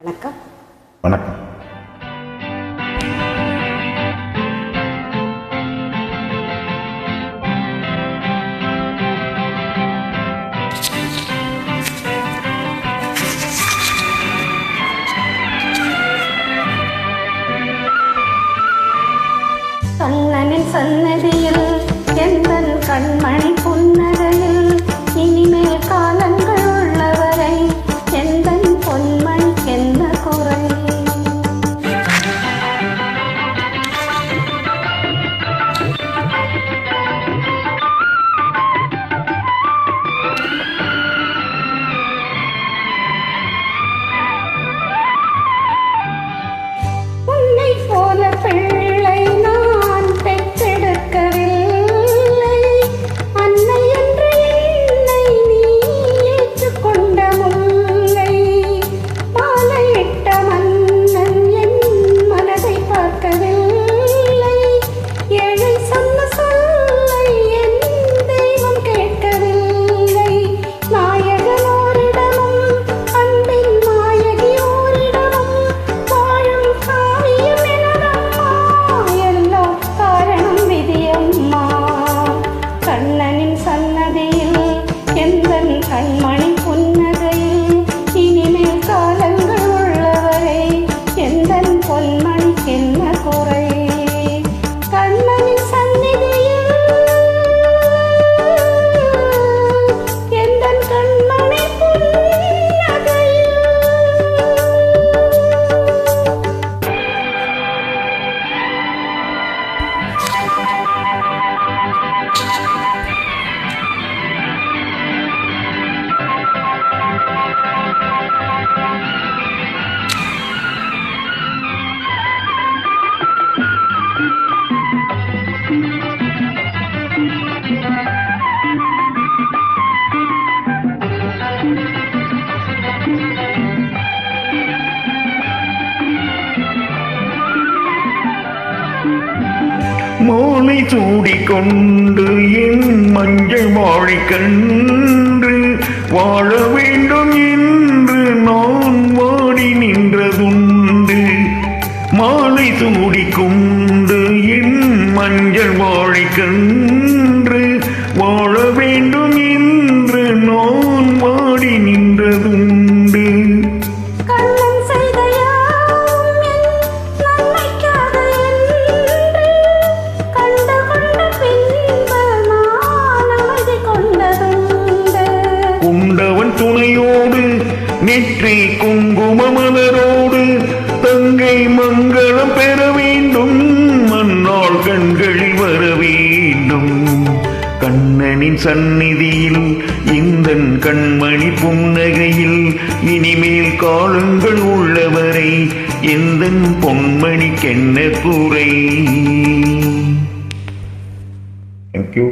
வணக்கம். வணக்கம். கண்ணனின் சன்னதியில் எந்தன் கண்மணி புன்னகையில் மோனை சூடிக்கொண்டு என் மஞ்சள் வாழைக் கன்று வாழ வேண்டும் என்று நான் வாடி நின்றதுண்டு. மாலை சூடிக்கொண்டு என் மஞ்சள் வாழைக் கன்று துணையோடு நெற்றி குங்கும மலரோடு தங்கை மங்களம் பெற வேண்டும் மன்னால் கண்களில் வர வேண்டும். கண்ணனின் சந்நிதியில் இந்த கண்மணி புன்னகையில் இனிமேல் காலங்கள் உள்ளவரை எந்த பொன்மணிக்கென்ன குறை தேங்க்யூ